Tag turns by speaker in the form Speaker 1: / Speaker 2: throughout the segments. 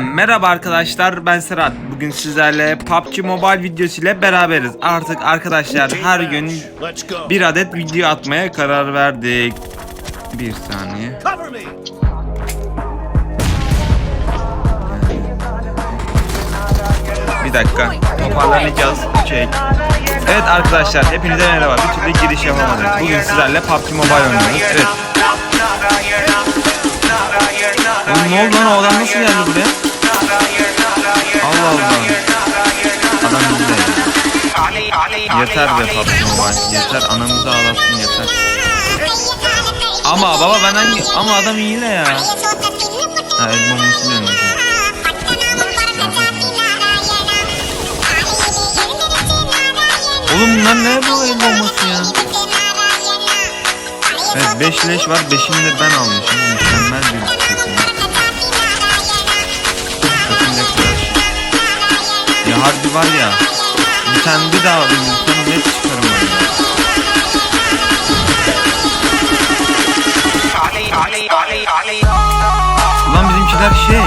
Speaker 1: Merhaba arkadaşlar ben Serhat. Bugün sizlerle PUBG Mobile videosu ile beraberiz. Artık arkadaşlar her gün bir adet video atmaya karar verdik. Bir saniye. Bir dakika. Toparlanacağız. Çek. Evet arkadaşlar hepinize merhaba. Bir türlü giriş yapamadık. Bugün sizlerle PUBG Mobile oynuyoruz. Evet. Oğlum ne oldu lan o adam nasıl geldi buraya? Allah Allah. Adam bizde. Yeter be PUBG Mobile. Yeter anamızı ağlattın yeter. Ama baba ben hangi... Ama adam de ya. Ha el bombası diyorum. Oğlum bunlar ne el bombası ya? Evet 5 leş var 5'ini de ben almışım. Ya harbi var ya. Bir tane bir daha. Bir tane net çıkarım ben ya. Ulan bizimkiler şey.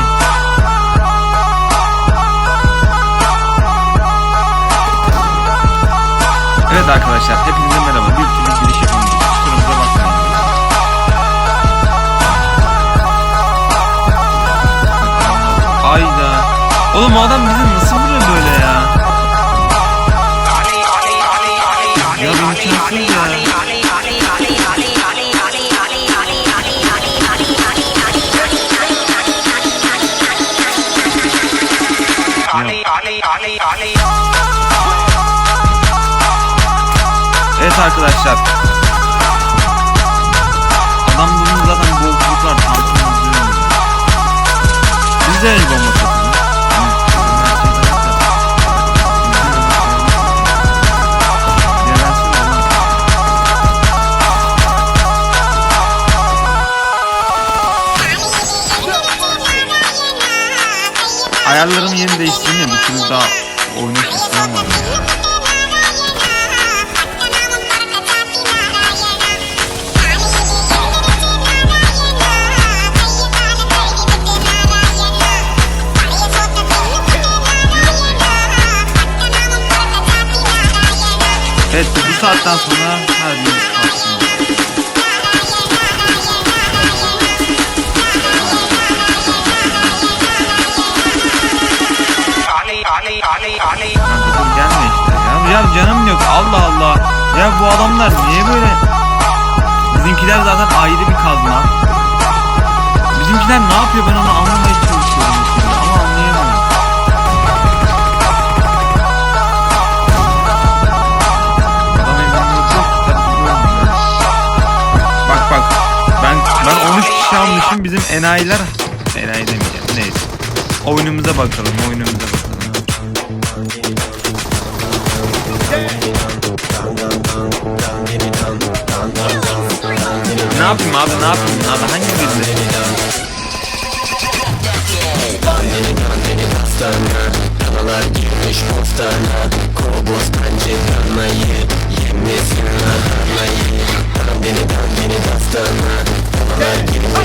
Speaker 1: Evet arkadaşlar hepinize merhaba. Bir türlü giriş yapamadık. Kusurumuza bakmayın. Ayda. Oğlum adam bizi arkadaşlar. Adam bunun zaten bolluklar tankın Biz de el bombası atalım. Ayarlarımı yeni değiştirdim ya bir türlü daha oynayış istemedim ya. Evet bu saatten sonra her gün kalksın. Kanka dur gelme işte ya. Ya canım yok Allah Allah. Ya bu adamlar niye böyle? Bizimkiler zaten ayrı bir kazma. Bizimkiler ne yapıyor ben onu anlamaya 13 kişi almışım bizim enayiler enayi demeyeceğim neyse. Oyunumuza bakalım oyunumuza bakalım. Ne yapayım abi ne yapayım abi hangi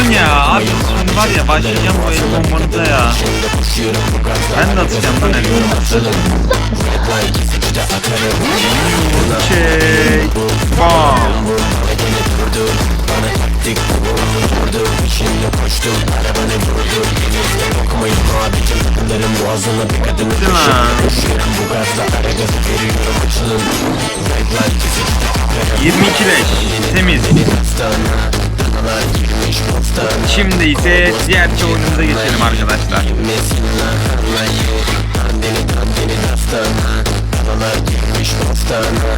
Speaker 1: Durun ya. Abi şimdi var ya başlayacağım bu el bombanıza ya. Ben de atacağım lan el bombası Şey Bam. Bitti lan 22 leş temiz Şimdi ise diğer oyunumuza geçelim arkadaşlar.
Speaker 2: Dini dini dastana Danalar girmiş bostana